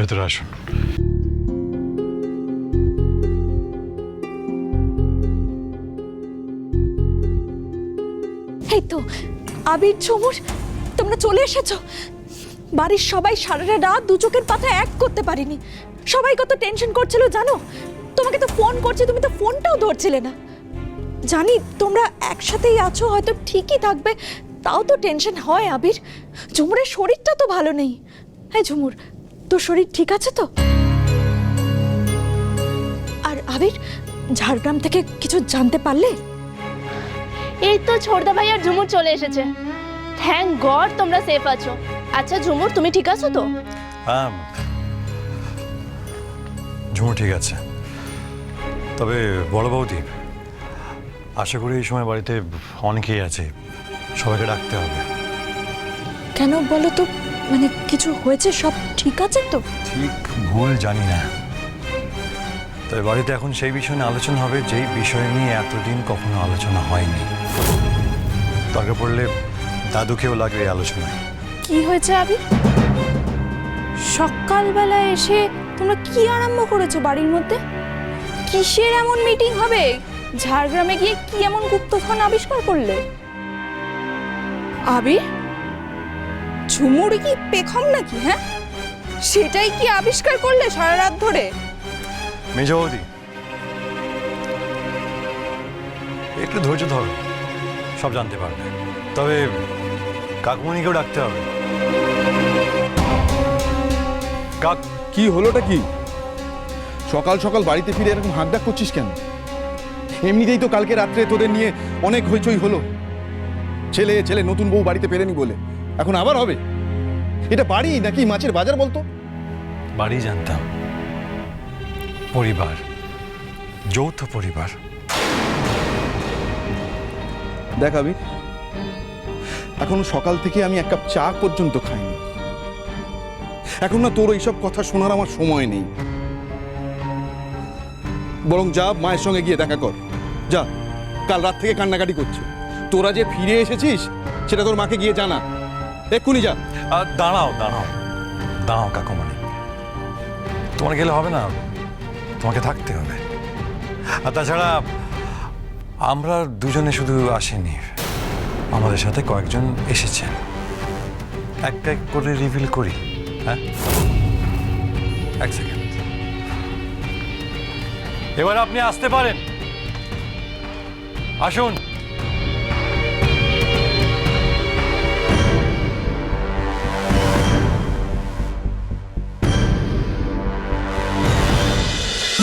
ভেতরে আসুন এই তো, আবির ঝুমুর তোমরা চলে এসেছ। বাড়ির সবাই সারা রাত দু চোখের পাতা এক করতে পারিনি। সবাই কত টেনশন করছিল জানো? তোমাকে তো ফোন করছি, তুমি তো ফোনটাও ধরছিলে না। জানি তোমরা একসাথেই আছো, হয়তো ঠিকই থাকবে, তাও তো টেনশন হয় আবির। ঝুমুরের শরীরটা তো ভালো নেই। হ্যাঁ ঝুমুর তোর শরীর ঠিক আছে তো? আর আবির ঝাড়গ্রাম থেকে কিছু জানতে পারলে? এই তো ছোটদা ভাই আর ঝুমুর চলে এসেছে। থ্যাংক গড তোমরা সেফ আছো। আচ্ছা ঝুমুর তুমি ঠিক আছো তো? হ্যাঁ ঝুমুর ঠিক আছে। তবে বড় বৌদি আশা করি এই সময় বাড়িতে অনেকেই আছে। সবাইকে ডাকতে হবে। কেন বলো তো? মানে কিছু হয়েছে? সব ঠিক আছে তো? ঠিক ভুল জানি না। তবে বাড়িতে এখন সেই বিষয় নিয়ে আলোচনা হবে যেই বিষয় নিয়ে এতদিন কখনো আলোচনা হয়নি। দরকার পড়লে দাদুকেও লাগবে এই আলোচনায়। কি হয়েছে আবি? সকালবেলা এসে তোমরা কি আরম্ভ করেছ বাড়ির মধ্যে? কিসের এমন মিটিং হবে? ঝাড়গ্রামে গিয়ে কি এমন গুপ্তধন আবিষ্কার করলে? আবির ঝুমুর কি পেখম নাকি হ্যাঁ? সেটাই কি আবিষ্কার করলে সারা রাত ধরে? মেজ বৌদি একটু ধৈর্য ধরো সব জানতে পারবে। তবে কাকুমণিকেও ডাকতে হবে। কাক কি হলোটা কি? সকাল সকাল বাড়িতে ফিরে এরকম হাঁকডাক করছিস কেন? এমনিতেই তো কালকে রাত্রে তোদের নিয়ে অনেক হইচই হলো। ছেলে ছেলে নতুন বউ বাড়িতে পেরেনি বলে। এখন আবার হবে? এটা বাড়ি নাকি মাছের বাজার বলতো? বাড়ি জানতাম। পরিবার। যৌথ পরিবার। দেখ আবির এখনও সকাল থেকে আমি এক কাপ চা পর্যন্ত খাইনি। এখন না তোর এইসব কথা শোনার আমার সময় নেই। বরং যা মায়ের সঙ্গে গিয়ে দেখা কর। যা কাল রাত থেকে কান্নাকাটি করছে। তোরা যে ফিরে এসেছিস সেটা তোর মাকে গিয়ে জানা। এক্ষুনি যা। দাঁড়াও দাঁড়াও। দাঁড়াও, কাকুমণি। তোমার গেলে হবে না? তোমাকে থাকতে হবে। আর তাছাড়া, আমরা দুজনে শুধু আসেনি। আমাদের সাথে কয়েকজন এসেছেন। একটা এক করে রিভিল করি হ্যাঁ? এক সেকেন্ড এবার আপনি আসতে পারেন। আসুন।